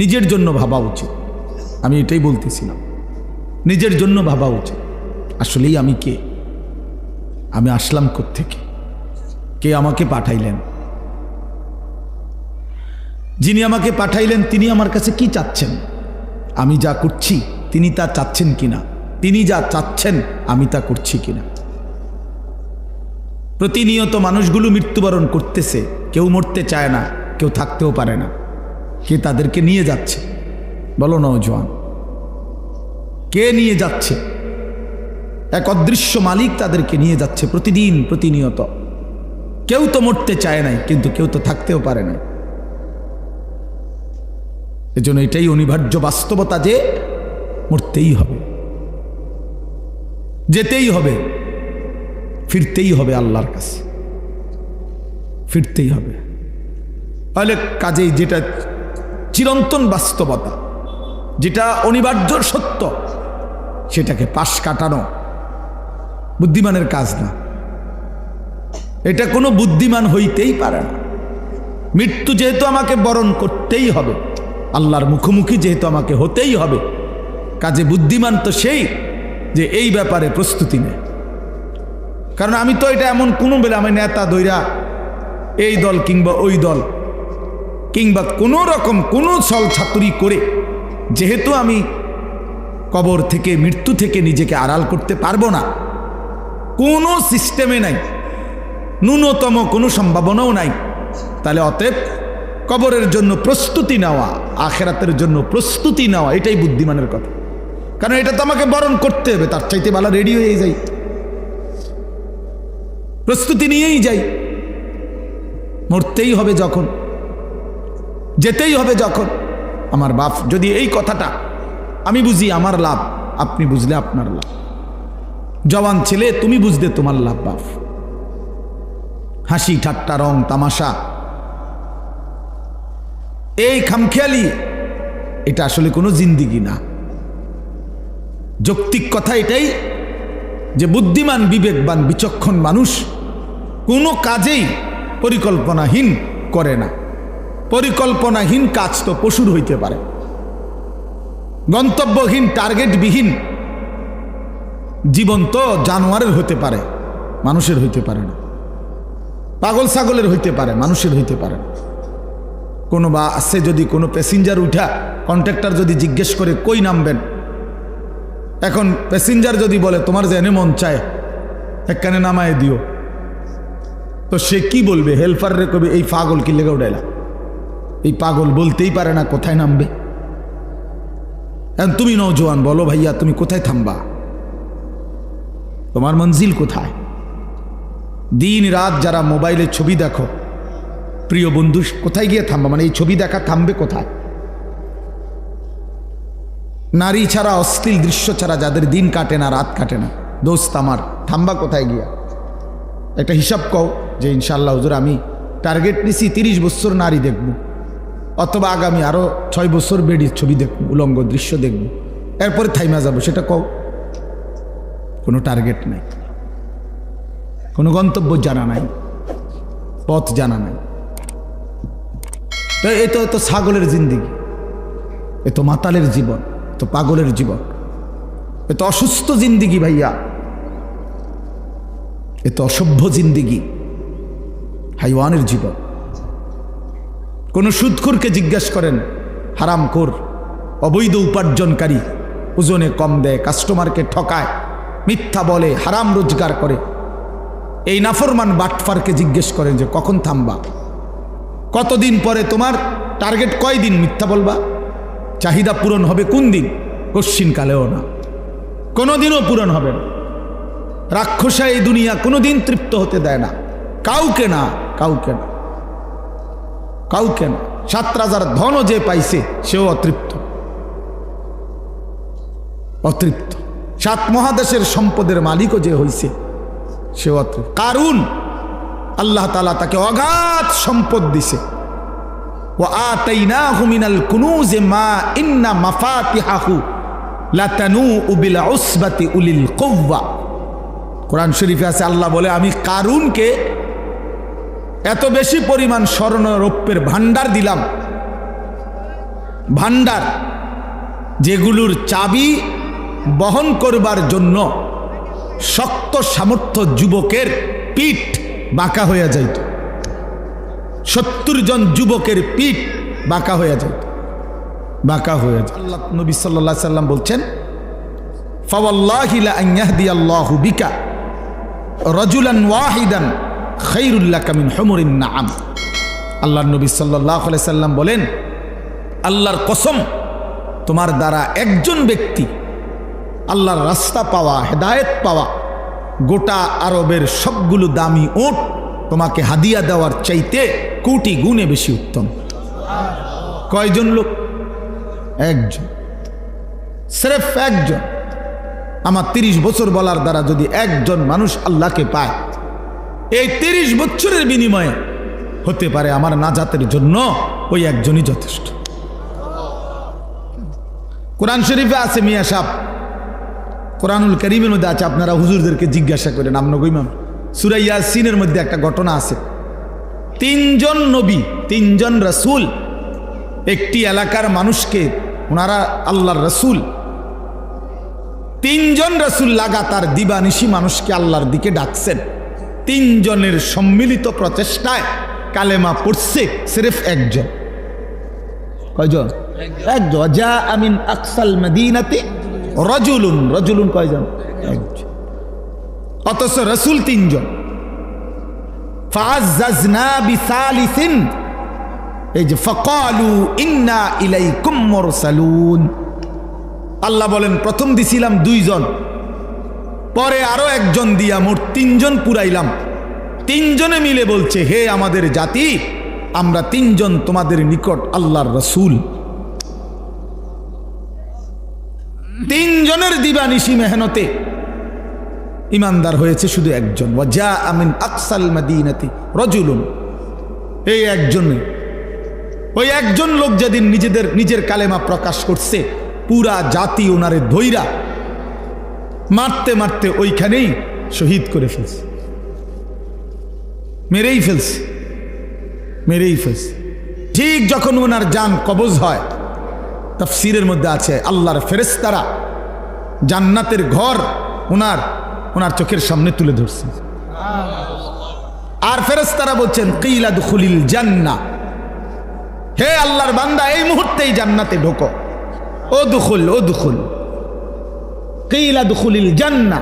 নিজের জন্য ভাবা উচিত। আমি এটাই বলতেছিলাম। নিজের জন্য ভাবা উচিত। আসলেই আমি কে? আমি আসলাম থেকে কে আমাকে পাঠাইলেন? যিনি আমাকে পাঠাইলেন, তিনি আমার কাছে কি চাচ্ছেন? আমি যা করছি, তিনি তা চাচ্ছেন কিনা? তিনি যা চাচ্ছেন, আমি তা করছি কিনা? প্রতিনিয়ত মানুষগুলো মৃত্যুবরণ করতেছে। কেউ মরতে চায় না, কেউ থাকতেও পারে না। কে তাদেরকে নিয়ে যাচ্ছে? বলো নওজোয়ান কে নিয়ে যাচ্ছে? এক অদৃশ্য মালিক তাদেরকে নিয়ে যাচ্ছে প্রতিদিন, প্রতিনিয়ত। কেউ তো মরতে চায় নাই, কিন্তু কেউ তো থাকতেও পারে না এজন্য এটাই অনিবার্য বাস্তবতা যে মরতেই হবে। যেতেই হবে, ফিরতেই হবে আল্লাহর কাছে। ফিরতেই হবে। তাহলে কাজেই যেটা চিরন্তন বাস্তবতা, যেটা অনিবার্য সত্য, সেটাকে পাশ কাটানো বুদ্ধিমানের কাজ না। এটা কোনো বুদ্ধিমান হইতেই পারে না। মৃত্যু যেহেতু আমাকে বরণ করতেই হবে, আল্লাহর মুখোমুখি যেহেতু আমাকে হতেই হবে, কাজে বুদ্ধিমান তো সেই যে এই ব্যাপারে প্রস্তুতি নেয়। কারণ আমি তো এটা এমন কোনো বেলা আমি নেতা দৈরা এই দল কিংবা ওই দল কিংবা কোনো রকম কোনো ছল ছাতুরি করে যেহেতু আমি কবর থেকে, মৃত্যু থেকে নিজেকে আড়াল করতে পারব না, কোনো সিস্টেমে নাই, ন্যূনতম কোনো সম্ভাবনাও নাই। তাহলে অতএব কবরের জন্য প্রস্তুতি নেওয়া, আখেরাতের জন্য প্রস্তুতি নেওয়া, এটাই বুদ্ধিমানের কথা। কারণ এটা তো আমাকে বরণ করতে হবে, তার চাইতে ভালো রেডি হয়ে যাই। প্রস্তুতি নিয়েই যাই। মরতেই হবে যখন। যেতেই হবে যখন। আমার বাপ, যদি এই কথাটা আমি বুঝি আমার লাভ, আপনি বুঝলে আপনার লাভ। জওয়ান ছেলে, তুমি বুঝলে তোমার লাভ, বাপ। হাসি, ঠাট্টা, রং, তামাশা। এই খামখেয়ালি, এটা আসলে কোনো জিন্দিগি না। যৌক্তিক কথা এটাই যে বুদ্ধিমান, বিবেকবান, বিচক্ষণ মানুষ কোনো কাজেই পরিকল্পনাহীন করে না। পরিকল্পনাহীন কাজ তো পশুর হইতে পারে। গন্তব্যহীন, টার্গেটবিহীন জীবন তো জানোয়ারের হতে পারে, মানুষের হইতে পারে না। পাগল ছাগলের হইতে পারে, মানুষের হইতে পারে না। কোনো বা আছে যদি কোনো প্যাসেঞ্জার উঠা কন্ট্রাক্টর যদি জিজ্ঞেস করে, কই নামবেন? এখন প্যাসেঞ্জার যদি বলে, তোমার এনে মন চায়, একখানে নামায় দিও। তো সে কি বলবে? হেল্পার রে কবে এই পাগল কি লেগে উঠাইলা এই পাগল বলতেই পারে না কোথায় নামবে। এখন তুমি নৌজোয়ান বলো ভাইয়া, তুমি কোথায় থামবা? তোমার মঞ্জিল কোথায়? দিন রাত যারা মোবাইলে ছবি দেখো, প্রিয় বন্ধু, কোথায় গিয়ে থামবা? মানে এই ছবি দেখা থামবে কোথায়? নারী ছাড়া অশ্লীল দৃশ্য ছাড়া যাদের দিন কাটে না, রাত কাটে না। দোস্ত আমার, থামবা কোথায় গিয়া? একটা হিসাব কও যে ইনশাল্লাহ হুজুর, আমি টার্গেট নিছি তিরিশ বছর নারী দেখব। অথবা আগামী আরও ছয় বছর বেডির ছবি দেখব উলঙ্গ দৃশ্য দেখব। এরপরে থাইমা যাব, সেটা কও। কোনো টার্গেট নাই। কোনো গন্তব্য জানা নাই। পথ জানা নাই। তো এ তো ছাগলের জিন্দিগি। এ তো মাতালের জীবন তো পাগলের জীবন। এ তো অসুস্থ জিন্দিগি ভাইয়া। এ তো অসভ্য জিন্দিগি। হাইওয়ানের জীবন। কোন সুদখুরকে জিজ্ঞেস করেন, হারাম কর অবৈধ উপার্জনকারী, ওজনে কম দেয়, কাস্টমারকে ঠকায়, মিথ্যা বলে, হারাম রোজগার করে? এই নাফরমান বাটফারকে জিজ্ঞেস করেন যে, কখন থামবা? কতদিন পরে তোমার টার্গেট কয়দিন মিথ্যা বলবা? চাহিদা পূরণ হবে কোন দিন? কশ্চিনকালেও না। কোনোদিনও পূরণ হবে না। রাক্ষসা এই দুনিয়া কোনোদিন তৃপ্ত হতে দেয় না। কাউকে না কাউকে না। কাউকে না সাত রাজার ধনও যে পাইছে, সেও অতৃপ্ত। অতৃপ্ত। সাত মহাদেশের সম্পদের মালিকও যে হইছে, সেও অতৃপ্ত। কারুন? আল্লাহ তালা তাকে অগাধ সম্পদ দিছে। ও আতাইনাহু মিনাল কুনুজে মা ইন্না মাফাতিহাহু লাতানু উবিল উসবাতি উলিল কৌবা কোরআন শরীফে আছে, আল্লাহ বলে, আমি কারুনকে এত বেশি পরিমাণ স্বর্ণ রৌপ্যের ভাণ্ডার দিলাম। ভান্ডার যেগুলোর চাবি বহন করবার জন্য শক্ত সামর্থ্য যুবকের পিঠ বাঁকা হইয়া যাইত। সত্তর জন যুবকের পিঠ বাঁকা হয়ে যাইত। বাঁকা হয়ে যায় আল্লাহ নবী সাল্লাহ সাল্লাম বলছেন ফাওয়াল্লাহিলা আল্লাহু বিকা রজুলান ওয়াহিদান খৈরুল্লাহ কামিন নবী সাল্লাহ সাল্লাম বলেন, আল্লাহর কসম, তোমার দ্বারা একজন ব্যক্তি আল্লাহর রাস্তা পাওয়া, হেদায়েত পাওয়া, গোটা আরবের সবগুলো দামি ওট তোমাকে হাদিয়া দেওয়ার চাইতে কোটি গুণে বেশি উত্তম। কয়জন লোক? একজন। স্রেফ একজন। আমার তিরিশ বছর বলার দ্বারা যদি একজন মানুষ আল্লাহকে পায় এই তিরিশ বছরের বিনিময়ে হতে পারে আমার নাজাতের জন্য ওই একজনই যথেষ্ট। কোরআন শরীফে আছে মিয়া সাহ। কোরআনুল করিমের মধ্যে আছে, আপনারা হুজুরদেরকে জিজ্ঞাসা করেন আমনগইমাম সুরাইয়া সিনের মধ্যে একটা ঘটনা আছে। তিনজন নবী, তিনজন রসুল, একটি এলাকার মানুষকে ওনারা আল্লাহর রসুল, তিনজন রসুল লাগাতার দিবানিশি মানুষকে আল্লাহর দিকে ডাকছেন। তিনজনের সম্মিলিত প্রচেষ্টায় কালেমা পড়ছে সিরেফ একজন। কয়জন? একজন। যা আমিন আকসাল মদিনাতে রজুলুন। রজুলুন কয়জন? একজন। অথচ রসুল তিনজন। এই যে ফকালু ইন্না ইলাইকুম মুরসালুন। আল্লাহ বলেন, প্রথম দিছিলাম দুইজন। পরে আরও একজন দিয়া মোট তিনজন পুরাইলাম। তিনজনে মিলে বলছে, হে আমাদের জাতি, আমরা তিনজন তোমাদের নিকট আল্লাহর রসুল। তিনজনের দিবানিশি মেহনতে ইমানদার হয়েছে শুধু একজন। যা আমিন আকসাল মাদিনাতি রজুলুন। এই একজনে। ওই একজন লোক যেদিন নিজেদের, নিজের কালেমা প্রকাশ করছে, পুরা জাতি ওনারে ধৈরা মারতে মারতে ওইখানেই শহীদ করে ফেলছে। মেরেই ফেলছে। মেরেই ফেলছে। ঠিক যখন ওনার যান কবজ হয়, তফসিরের মধ্যে আছে, আল্লাহর ফেরেস্তারা জান্নাতের ঘর ওনার ওনার চোখের সামনে তুলে ধরছে। আর ফেরেস্তারা বলছেন, কিলা দুখুলিল জান্না। হে আল্লাহর বান্দা, এই মুহূর্তেই জান্নাতে ঢোকো। ও দুখুল ও দুখুল। দুখুলিল জান্না।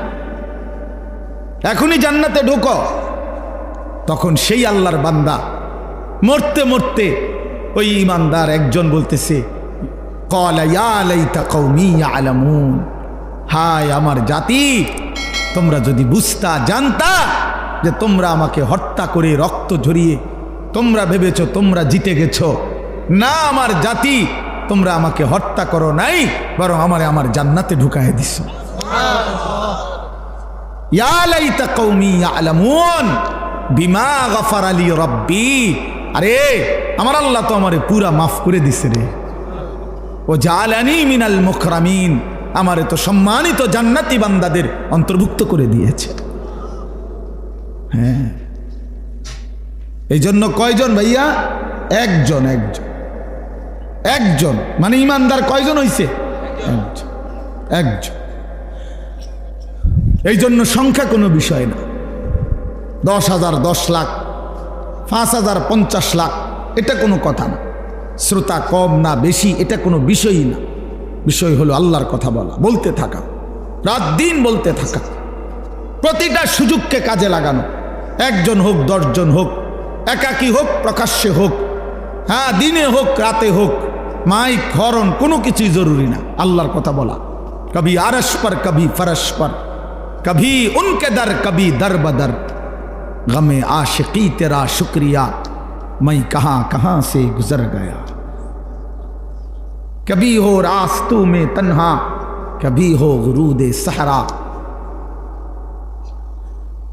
এখনই জান্নাতে ঢোকো। তখন সেই আল্লাহর বান্দা মরতে মরতে ওই ইমানদার একজন বলতেছে হায় আমার জাতি, তোমরা যদি বুঝতা, জানতা যে তোমরা আমাকে হত্যা করে রক্ত ঝরিয়ে, তোমরা ভেবেছ তোমরা জিতে গেছ। না আমার জাতি তোমরা আমাকে হত্যা করো নাই, বরং আমারে আমার জান্নাতে ঢুকায় দিস বিমা গফার আলী আরে, আমার আল্লাহ তো আমারে পুরা মাফ করে দিছে রে। ও আমারে তো সম্মানিত জান্নাতি বান্দাদের অন্তর্ভুক্ত করে দিয়েছে। হ্যাঁ। এই জন্য কয়জন ভাইয়া? একজন একজন। একজন। মানে ইমানদার কয়জন হইছে? একজন। এই জন্য সংখ্যা কোনো বিষয় না। দশ হাজার দশ লাখ, পাঁচ হাজার পঞ্চাশ লাখ, এটা কোনো কথা না। শ্রোতা কম না বেশি, এটা কোনো বিষয়ই না। বিষয় হলো আল্লাহর কথা বলা। বলতে থাকা। রাত দিন বলতে থাকা। প্রতিটা সুযোগকে কাজে লাগানো। একজন হোক, দশজন হোক, একাকি হোক, প্রকাশ্যে হোক হ্যাঁ، দিনে হোক، রাতে হোক মাইক হরণ কোনো কিছুই জরুরি না। আল্লাহর কথা بولا کبھی آرش پر کبھی فرش پر کبھی ان کے در کبھی در بدر غم عاشقی تیرا شکریہ میں کہاں کہاں سے گزر گیا کبھی ہو راستوں میں تنہا کبھی ہو غرود سہرا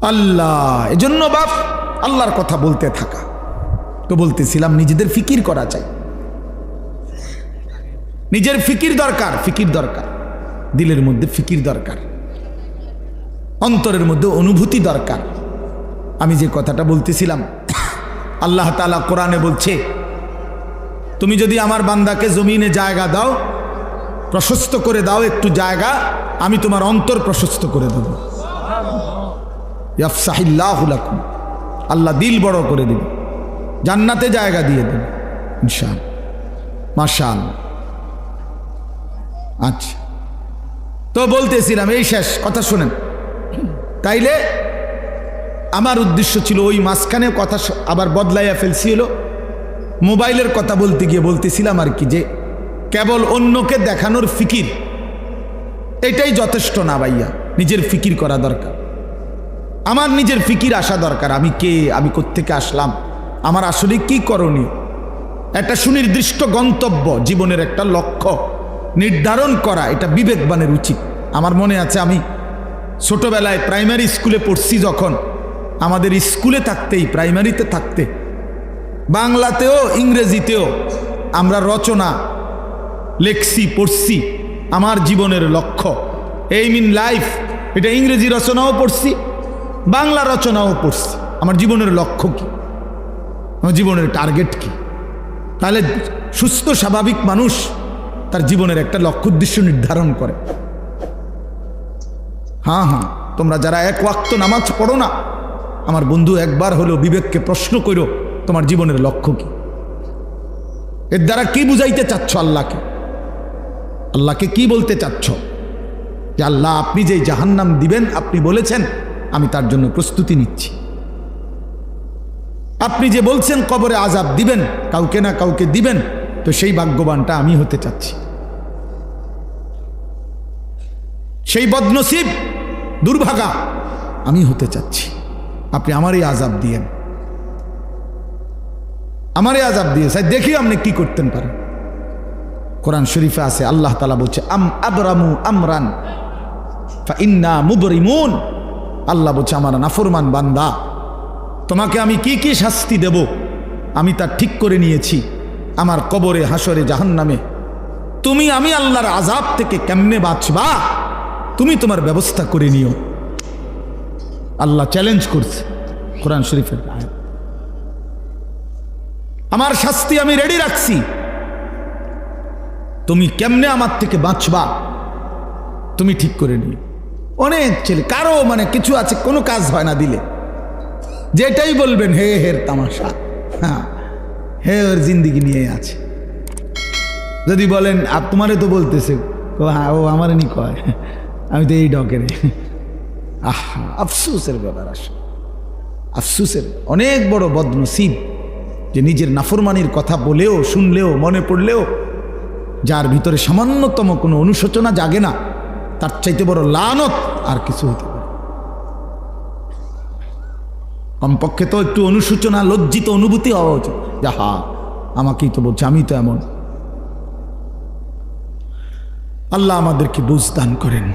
اللہ এজন্য বাপ، আল্লাহর কথা বলতে থাকা। তো বলতেছিলাম, নিজেদের ফিকির করা চাই। নিজের ফিকির দরকার ফিকির দরকার। দিলের মধ্যে ফিকির দরকার। অন্তরের মধ্যে অনুভূতি দরকার। আমি যে কথাটা বলতেছিলাম, আল্লাহ তালা কোরআনে বলছে, তুমি যদি আমার বান্দাকে জমিনে জায়গা দাও, প্রশস্ত করে দাও একটু জায়গা, আমি তোমার অন্তর প্রশস্ত করে দেব। আল্লাহ দিল বড় করে দিবে। জান্নাতে জায়গা দিয়ে দেবে। ইনশাল মাশাল আচ্ছা। তো বলতেছিলাম, এই শেষ, কথা শোনেন। তাইলে আমার উদ্দেশ্য ছিল ওই মাঝখানে কথা আবার বদলাইয়া ফেলছি হলো। মোবাইলের কথা বলতে গিয়ে বলতেছিলাম আর কি যে, কেবল অন্যকে দেখানোর ফিকির, এটাই যথেষ্ট না ভাইয়া, নিজের ফিকির করা দরকার। আমার নিজের ফিকির আসা দরকার, আমি কে, আমি কোত্থেকে আসলাম? আমার আসলে কি করণীয়? একটা সুনির্দিষ্ট গন্তব্য, জীবনের একটা লক্ষ্য নির্ধারণ করা, এটা বিবেকবানের উচিত। আমার মনে আছে, আমি ছোটবেলায় প্রাইমারি স্কুলে পড়ছি যখন। আমাদের স্কুলে থাকতেই, প্রাইমারিতে থাকতে। বাংলাতেও, ইংরেজিতেও আমরা রচনা, লেখছি, পড়ছি। আমার জীবনের লক্ষ্য, এই মিন লাইফ। এটা ইংরেজি রচনাও পড়ছি, বাংলা রচনাও পড়ছি। আমার জীবনের লক্ষ্য কি? জীবনের টার্গেট কি? তাহলে সুস্থ, স্বাভাবিক মানুষ তার জীবনের একটা লক্ষ্য, উদ্দেশ্য নির্ধারণ করে। হ্যাঁ হ্যাঁ তোমরা যারা এক ওয়াক্ত নামাজ পড়ো না, আমার বন্ধু একবার হলো বিবেককে প্রশ্ন করো, তোমার জীবনের লক্ষ্য কি? এর দ্বারা কি বুঝাইতে চাচ্ছ আল্লাহকে? আল্লাহকে কি বলতে চাচ্ছ? যে আল্লাহ, আপনি যে জাহান্নাম দিবেন, আপনি বলেছেন, আমি তার জন্য প্রস্তুতি নিচ্ছি। আপনি যে বলছেন কবরে আজাব দিবেন, কাউকে না কাউকে দিবেন, তো সেই ভাগ্যবানটা আমি হতে চাচ্ছি। সেই বদনসিব, দুর্ভাগা, আমি হতে চাচ্ছি। আপনি আমারই আজাব দিয়েন। আমারই আজাব দিয়ে স্যার দেখি আপনি কি করতেন পারেন। কোরআন শরীফে আছে, আল্লাহ তালা বলছে, আম আবরামু আমরান ইন্না মুবরিমুন। আল্লাহ বলছে, আমার নাফরমান বান্দা। তোমাকে আমি কি কি শাস্তি দেব? আমি তা ঠিক করে নিয়েছি। আমার কবরে, হাসরে, জাহান্নামে। তুমি আমি আল্লাহর আজাব থেকে কেমনে বাঁচবা? তুমি তোমার ব্যবস্থা করে নিও। আল্লাহ চ্যালেঞ্জ করছে কোরআন শরীফের। আমার শাস্তি আমি রেডি রাখছি। তুমি কেমনে আমার থেকে বাঁচবা? তুমি ঠিক করে নিও। অনেক ছেলে, কারও মানে কিছু আছে, কোনো কাজ হয় না দিলে। যেটাই বলবেন, হে হের তামাশা। হ্যাঁ হে ওর জিন্দিগি নিয়ে আছে। যদি বলেন, আর তোমারে তো বলতেছে। হ্যাঁ ও আমার নি কয়। আমি তো এই ডকেরে। আহা, আফসুসের ব্যাপার আসে আফসুসের অনেক বড় বদনসিব যে নিজের নাফরমানির কথা বলেও, শুনলেও, মনে পড়লেও, যার ভিতরে সামান্যতম কোনো অনুশোচনা জাগে না, তার চাইতে বড় লানত আর কিছু হতে পারে কমপক্ষে তো একটু অনুসূচনা লজ্জিত অনুভূতি হওয়া উচিত। যে হা আমাকেই তো বলছে আমি তো এমন। আল্লাহ আমাদেরকে বুঝ দান করেন।